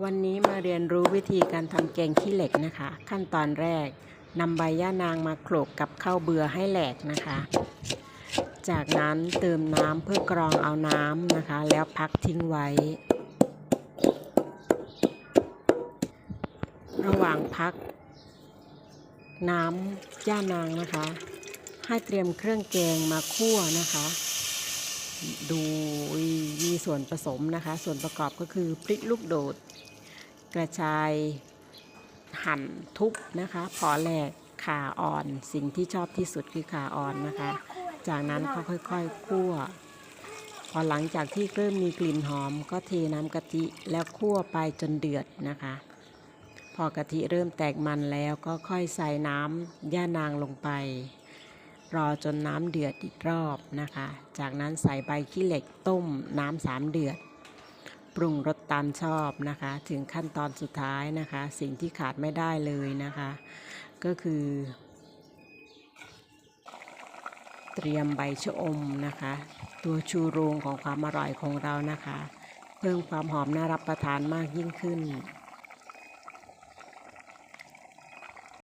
วันนี้มาเรียนรู้วิธีการทำแกงขี้เหล็กนะคะ ขั้นตอนแรกนำใบย่านางมาโขลกกับข้าวเบื่อให้แหลกนะคะ จากนั้นเติมน้ำเพื่อกรองเอาน้ำนะคะ แล้วพักทิ้งไว้ ระหว่างพัก น้ำย่านางนะคะ ให้เตรียมเครื่องแกงมาคั่วนะคะ ดู มีส่วนผสมนะคะ ส่วนประกอบก็คือพริกลูกโดด กระชายหั่นทุบนะคะพอแหลกขาอ่อน สิ่งที่ชอบที่สุดคือขาอ่อนนะคะ จากนั้นก็ค่อยๆคั่ว พอหลังจากที่เริ่มมีกลิ่นหอม ก็เทน้ำกะทิแล้วคั่วไปจนเดือดนะคะ พอกะทิเริ่มแตกมันแล้วก็ค่อยใส่น้ำย่านางลงไป รอจนน้ำเดือดอีกรอบนะคะ จากนั้นใส่ใบขี้เหล็กต้มน้ำสามเดือด ปรุงรสตามชอบนะคะ ถึงขั้นตอนสุดท้ายนะคะ สิ่งที่ขาดไม่ได้เลยนะคะ ก็คือ เตรียมใบชะอมนะคะ ตัวชูโรงของความอร่อยของเรานะคะ เพิ่มความหอมน่ารับประทานมากยิ่งขึ้น